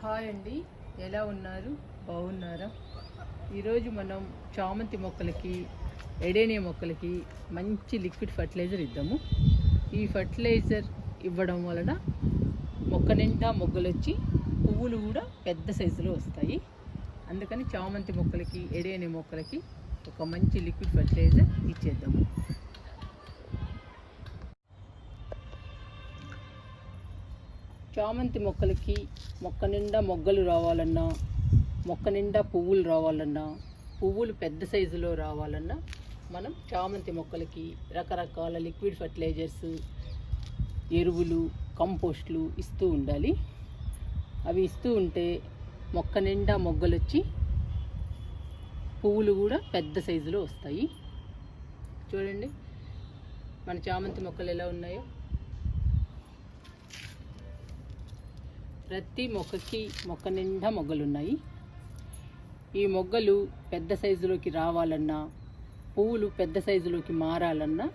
Hi అండి. ఎలా ఉన్నారు? బాగున్నారా? ఈరోజు మనం చామంతి మొక్కలకి ఎడేనే మొక్కలకి మంచి లిక్విడ్ ఫర్టిలైజర్ ఇద్దాము. ఈ ఫర్టిలైజర్ ఇవ్వడం వలన మొక్క నిండా మొగ్గలు వచ్చి పువ్వులు కూడా పెద్ద సైజులో వస్తాయి. అందుకని చామంతి మొక్కలకి ఎడేనే మొక్కలకి ఒక మంచి లిక్విడ్ ఫర్టిలైజర్ ఇచ్చేద్దాము. చామంతి మొక్కలకి మొక్క నిండా మొగ్గలు రావాలన్నా మొక్క నిండా పువ్వులు రావాలన్నా పువ్వులు పెద్ద సైజులో రావాలన్నా మనం చామంతి మొక్కలకి రకరకాల లిక్విడ్ ఫర్టిలైజర్స్ ఎరువులు కంపోస్ట్లు ఇస్తూ ఉండాలి. అవి ఇస్తూ ఉంటే మొక్క నిండా మొగ్గలు వచ్చి పువ్వులు కూడా పెద్ద సైజులో వస్తాయి. చూడండి మన చామంతి మొక్కలు ఎలా ఉన్నాయో. ప్రతి మొక్కకి మొక్క నిండా మొగ్గలు ఉన్నాయి ఈ మొగ్గలు పెద్ద సైజులోకి రావాలన్నా పువ్వులు పెద్ద సైజులోకి మారాలన్నా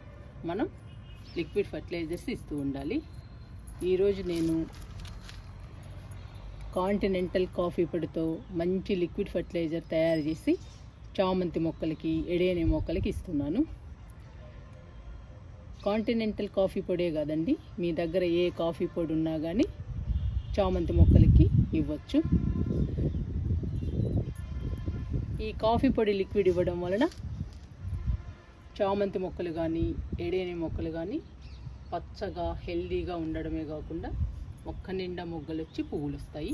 మనం లిక్విడ్ ఫర్టిలైజర్స్ ఇస్తూ ఉండాలి. ఈరోజు నేను కాంటినెంటల్ కాఫీ పొడితో మంచి లిక్విడ్ ఫర్టిలైజర్ తయారు చేసి చామంతి మొక్కలకి ఎడేనే మొక్కలకి ఇస్తున్నాను. కాంటినెంటల్ కాఫీ పొడే కాదండి మీ దగ్గర ఏ కాఫీ పొడి ఉన్నా కానీ చామంతి మొక్కలకి ఇవ్వచ్చు. ఈ కాఫీ పొడి లిక్విడ్ ఇవ్వడం వలన చామంతి మొక్కలు కానీ ఎడేని మొక్కలు కానీ పచ్చగా హెల్దీగా ఉండడమే కాకుండా మొక్క నిండా మొగ్గలు వచ్చి పువ్వులు వస్తాయి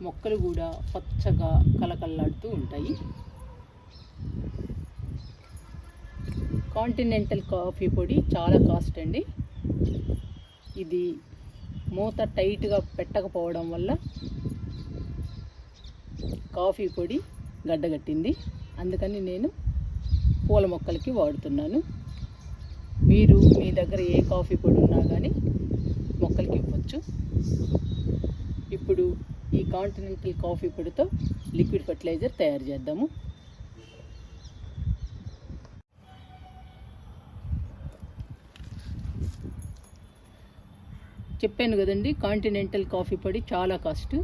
మొక్కలు కూడా పచ్చగా కలకల్లాడుతూ ఉంటాయి. కాంటినెంటల్ కాఫీ పొడి చాలా కాస్ట్ అండి. ఇది మూత టైట్గా పెట్టకపోవడం వల్ల కాఫీ పొడి గడ్డగట్టింది. అందుకని నేను పూల మొక్కలకి వాడుతున్నాను. మీరు మీ దగ్గర ఏ కాఫీ పొడి ఉన్నా కానీ మొక్కలకి ఇవ్వచ్చు. ఇప్పుడు ఈ కాంటినెంటల్ కాఫీ పొడితో లిక్విడ్ ఫర్టిలైజర్ తయారు చేద్దాము. చెప్పాను కదండి కాంటినెంటల్ కాఫీ పొడి చాలా కాస్ట్.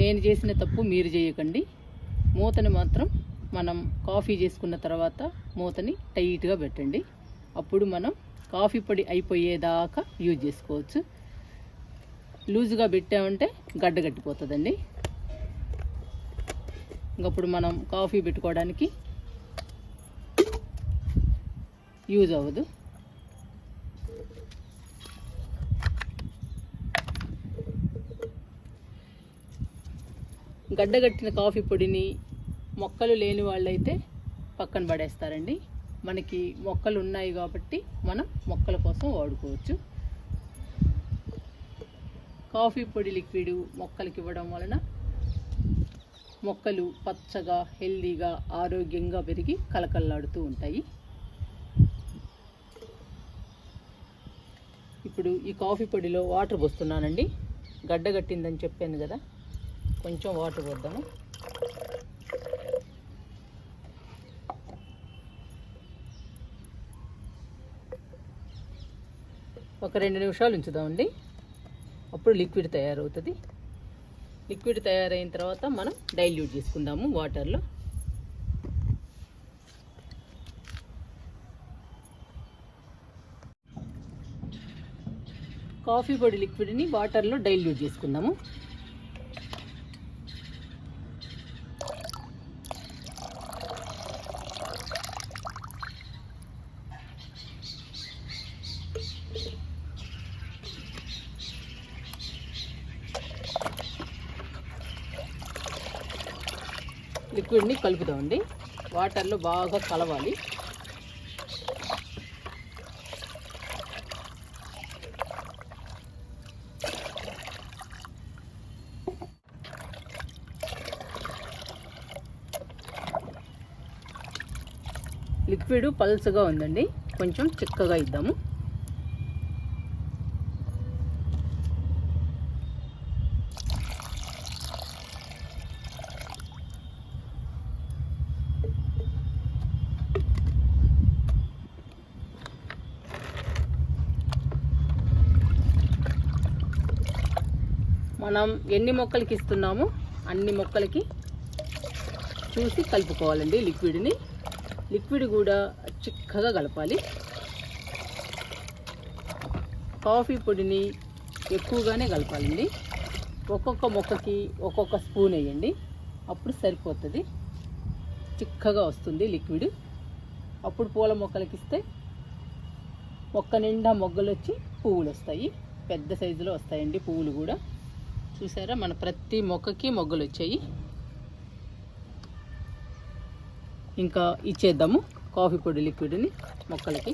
నేను చేసిన తప్పు మీరు చేయకండి. మూతని మాత్రం మనం కాఫీ చేసుకున్న తర్వాత మూతని టైట్గా పెట్టండి. అప్పుడు మనం కాఫీ పొడి అయిపోయేదాకా యూజ్ చేసుకోవచ్చు. లూజుగా పెట్టామంటే గడ్డ కట్టిపోతుందండి ఇంకప్పుడు మనం కాఫీ పెట్టుకోవడానికి యూజ్ అవ్వదు. గడ్డగట్టిన కాఫీ పొడిని మొక్కలు లేని వాళ్ళైతే పక్కన పడేస్తారండి. మనకి మొక్కలు ఉన్నాయి కాబట్టి మనం మొక్కల కోసం వాడుకోవచ్చు. కాఫీ పొడి లిక్విడ్ మొక్కలకి ఇవ్వడం వలన మొక్కలు పచ్చగా హెల్దీగా ఆరోగ్యంగా పెరిగి కలకల్లాడుతూ ఉంటాయి. ఇప్పుడు ఈ కాఫీ పొడిలో వాటర్ పోస్తున్నానండి. గడ్డగట్టిందని చెప్పాను కదా. కొంచెం వాటర్ పోద్దాము ఒక రెండు నిమిషాలు ఉంచుదామండి. అప్పుడు లిక్విడ్ తయారవుతుంది. లిక్విడ్ తయారైన తర్వాత మనం డైల్యూట్ చేసుకుందాము వాటర్లో. కాఫీ పొడి లిక్విడ్ని వాటర్లో డైల్యూట్ చేసుకుందాము. లిక్విడ్ని కలుపుదామండి. వాటర్లో బాగా కలవాలి. లిక్విడ్ పల్స్గా ఉందండి. కొంచెం చిక్కగా ఇద్దాము. మనం ఎన్ని మొక్కలకి ఇస్తున్నామో అన్ని మొక్కలకి చూసి కలుపుకోవాలండి లిక్విడ్ని. లిక్విడ్ కూడా చిక్కగా కలపాలి. కాఫీ పొడిని ఎక్కువగానే కలపాలండి. ఒక్కొక్క మొక్కకి ఒక్కొక్క స్పూన్ వేయండి. అప్పుడు సరిపోతుంది. చిక్కగా వస్తుంది లిక్విడ్. అప్పుడు పూల మొక్కలకి ఇస్తే మొక్క నిండా మొగ్గలు వచ్చి పువ్వులు వస్తాయి పెద్ద సైజులో వస్తాయండి పువ్వులు కూడా. చూసారా? మన ప్రతి మొక్కకి మొగ్గలు వచ్చాయి. ఇంకా ఇచ్చేద్దాము కాఫీ పొడి లిక్విడ్ని మొక్కలకి.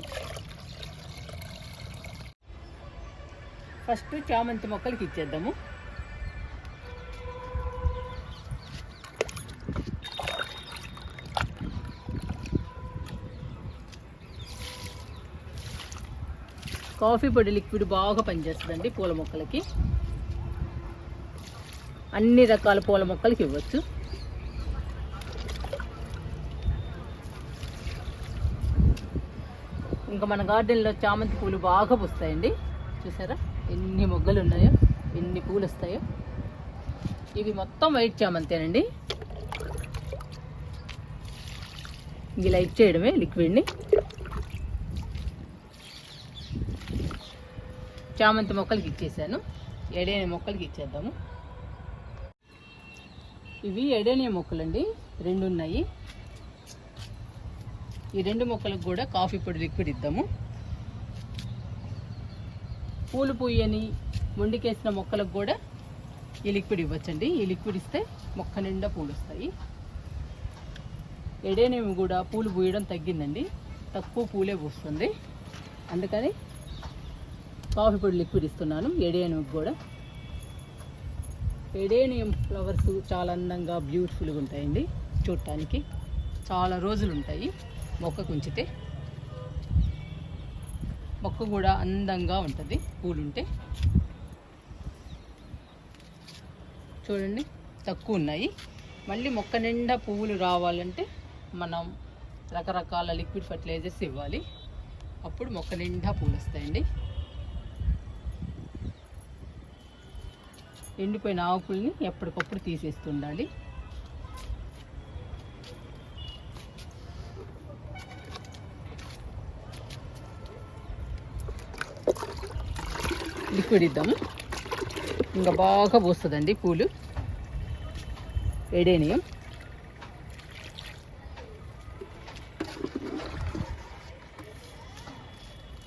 ఫస్ట్ చామంతి మొక్కలకి ఇచ్చేద్దాము. కాఫీ పొడి లిక్విడ్ బాగా పనిచేస్తుందండి పూల మొక్కలకి. అన్ని రకాల పూల మొక్కలకి ఇవ్వచ్చు. ఇంకా మన గార్డెన్లో చామంతి పూలు బాగా పూస్తాయండి. చూసారా? ఎన్ని మొగ్గలు ఉన్నాయో ఎన్ని పూలు వస్తాయో ఇవి మొత్తం వైట్ చామంతేనండి. లైట్ చేయడమే లిక్విడ్ని. చామంతి మొక్కలకి ఇచ్చేసాను. ఎడైన మొక్కలకి ఇచ్చేద్దాము. ఇవి ఎడేనియ మొక్కలండి. రెండు ఉన్నాయి ఈ రెండు మొక్కలకు కూడా కాఫీ పొడి లిక్విడ్ ఇద్దాము. పూలు పూయని మొండికేసిన మొక్కలకు కూడా ఈ లిక్విడ్ ఇవ్వచ్చండి. ఈ లిక్విడ్ ఇస్తే మొక్క నిండా పూలు వస్తాయి ఎడేనేమి కూడా పూలు పూయడం తగ్గిందండి. తక్కువ పూలే పూస్తుంది. అందుకని కాఫీ పొడి లిక్విడ్ ఇస్తున్నాను. ఎడేనేమికి కూడా ఎడేనియం ఫ్లవర్స్ చాలా అందంగా బ్యూటిఫుల్గా ఉంటాయండి. చూడటానికి చాలా రోజులు ఉంటాయి. మొక్కకు ఉంచితే మొక్క కూడా అందంగా ఉంటుంది. పూలుంటే చూడండి తక్కువ ఉన్నాయి. మళ్ళీ మొక్క నిండా పువ్వులు రావాలంటే మనం రకరకాల లిక్విడ్ ఫర్టిలైజర్స్ ఇవ్వాలి. అప్పుడు మొక్క నిండా పూలు వస్తాయండి. ఎండిపోయిన ఆకుల్ని ఎప్పటికప్పుడు తీసేస్తుండాలి. లిక్విడ్ ఇద్దాము. ఇంకా బాగా పోస్తుందండి పూలు. ఎడేనియం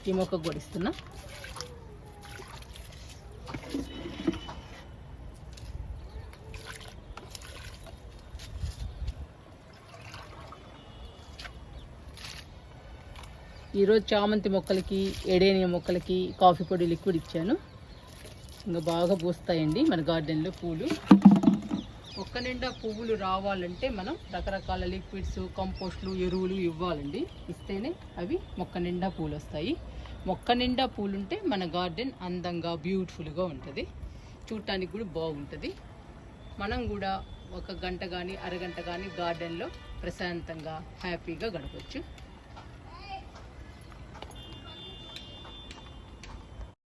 ఈ మొక్క కూడా ఇస్తున్నా. ఈరోజు చామంతి మొక్కలకి ఎడేనియ మొక్కలకి కాఫీ పొడి లిక్విడ్ ఇచ్చాను. ఇంకా బాగా పూస్తాయండి మన గార్డెన్లో పూలు. మొక్క నిండా పువ్వులు రావాలంటే మనం రకరకాల లిక్విడ్స్ కంపోస్ట్లు ఎరువులు ఇవ్వాలండి. ఇస్తేనే అవి మొక్క నిండా పూలు వస్తాయి మొక్క నిండా పూలు ఉంటే మన గార్డెన్ అందంగా బ్యూటిఫుల్గా ఉంటుంది. చూడటానికి కూడా బాగుంటుంది. మనం కూడా ఒక గంట కానీ అరగంట కానీ గార్డెన్లో ప్రశాంతంగా హ్యాపీగా గడపచ్చు.